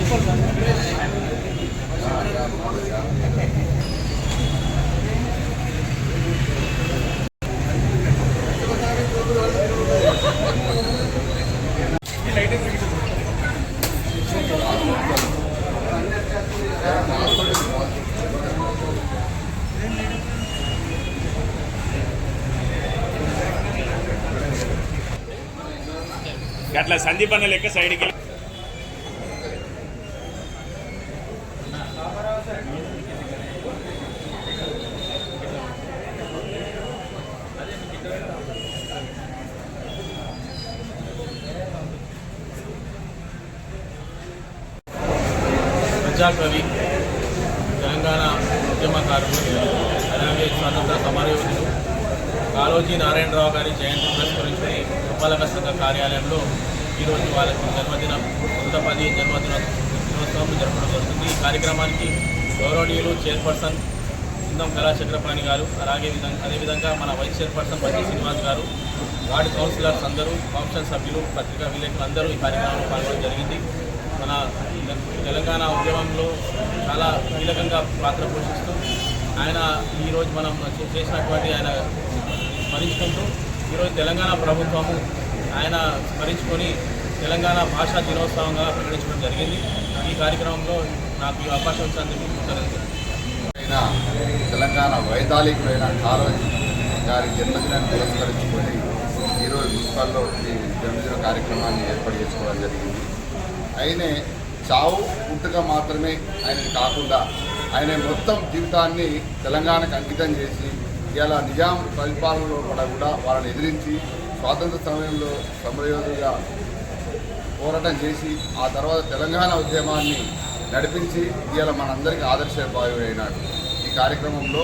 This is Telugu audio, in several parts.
importante. అట్లా సందీప్ అన్న లెక్క సైడ్కి ప్రజాకవి తెలంగాణ ఉద్యమకారులు అలాగే స్వాతంత్ర సమరయోధులు. కాళోజీ నారాయణరావు గారి జయంతి పురస్కరించుకుని గోపాలక సంఘ కార్యాలయంలో ఈరోజు వాళ్ళకి జన్మదినం వంద పది జన్మదిన దినోత్సవం జరపడం జరుగుతుంది. ఈ కార్యక్రమానికి గౌరవనీయులు చైర్పర్సన్ సిందం కళాచక్రపాణి గారు అలాగే విధంగా అదేవిధంగా మన వైస్ చైర్పర్సన్ బట్టి శ్రీనివాస్ గారు వార్డు కౌన్సిలర్స్ అందరూ కౌన్సిల్ సభ్యులు పత్రికా విలేకరులు అందరూ ఈ కార్యక్రమంలో పాల్గొనడం జరిగింది. మన తెలంగాణ ఉద్యమంలో చాలా కీలకంగా పాత్ర పోషిస్తూ ఆయన ఈరోజు మనం చేసినటువంటి ఆయన స్మరించుకుంటూ ఈరోజు తెలంగాణ ప్రభుత్వము ఆయన స్మరించుకొని తెలంగాణ భాషా దినోత్సవంగా ప్రకటించడం జరిగింది. ఈ కార్యక్రమంలో నాకు ఈ అవకాశం ఇచ్చినందుకు తెలంగాణ వైతాళికులైన కాళోజీ గారి జన్మదినాన్ని పురస్కరించుకొని ఈరోజు మున్సిపల్లో ఈ జన్మదిన కార్యక్రమాన్ని ఏర్పాటు చేసుకోవడం జరిగింది. ఆయనే చావు పుట్టుక మాత్రమే ఆయనకి కాకుండా ఆయన మొత్తం జీవితాన్ని తెలంగాణకు అంకితం చేసి ఇలా నిజాం పరిపాలనలో కూడా కూడా వాళ్ళని ఎదిరించి స్వాతంత్ర సమయంలో సమరయోధులుగా పోరాటం చేసి ఆ తర్వాత తెలంగాణ ఉద్యమాన్ని నడిపించి ఇవాళ మనందరికీ ఆదర్శపాయుడైనాడు ఈ కార్యక్రమంలో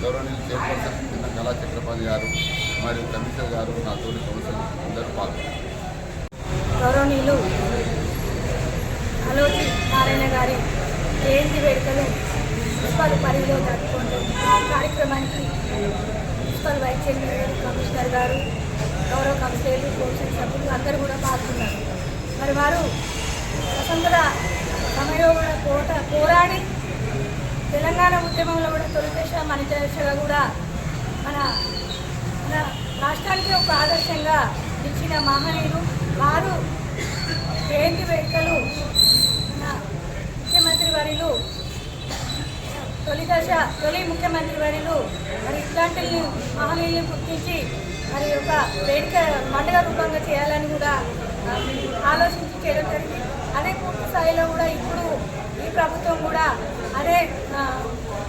గౌరవనీయులు చైర్పర్సన్ చిన్న కళా చక్రపాణి గారు మరియు కమిషనర్ గారు నా తోటి కౌన్సిల్ అందరూ పాల్గొన్నారు. గౌరవనీయులు అలోచి నారాయణ గారి జయంతి వేడుకలు మున్సిపల్ పరిధిలో జరుపుకుంటూ ఈ కార్యక్రమానికి మున్సిపల్ వైస్ చైర్మన్ కమిషనర్ గారు గౌరవ కమిషనర్లు కౌన్సిల్ సభ్యులు అందరూ కూడా పాల్గొన్నారు. మరి వారు స్వతంత్ర సమయంలో కూడా పోట పోరాడి తెలంగాణ ఉద్యమంలో కూడా తొలిదేశ మన దశగా కూడా మన మన రాష్ట్రానికి ఒక ఆదర్శంగా ఇచ్చిన మహనీయులు వారు జయంతి వేడుకలు మన ముఖ్యమంత్రి వర్యులు తొలి దశ తొలి ముఖ్యమంత్రి వర్యులు మరి ఇట్లాంటి మహనీయుల్ని గుర్తించి మరి ఒక వేడుక పండుగ రూపంగా చేయాలని కూడా ఆలోచించి చేయడం జరిగింది. అదే పూర్తి స్థాయిలో కూడా ఇప్పుడు ఈ ప్రభుత్వం కూడా అదే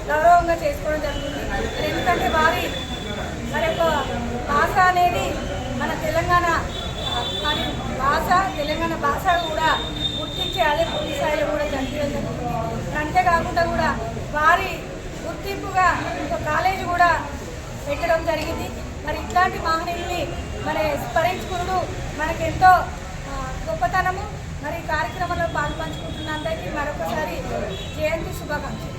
గౌరవంగా చేసుకోవడం జరుగుతుంది. మరి ఎందుకంటే వారి మరి ఒక భాష అనేది మన తెలంగాణ మరి భాష తెలంగాణ భాష కూడా గుర్తించి అదే పూర్తి స్థాయిలో కూడా జరిపించడం జరుగుతుంది. అంతేకాకుండా కూడా వారి గుర్తింపుగా ఇంకో కాలేజీ కూడా పెట్టడం జరిగింది. మరి ఇట్లాంటి మహనీయుల్ని మరి స్మరించుకుడు మనకెంతో గొప్పతనము. మరి కార్యక్రమంలో పాలు పంచుకుంటున్న అందరికీ మరొకసారి జయంతి శుభాకాంక్షలు.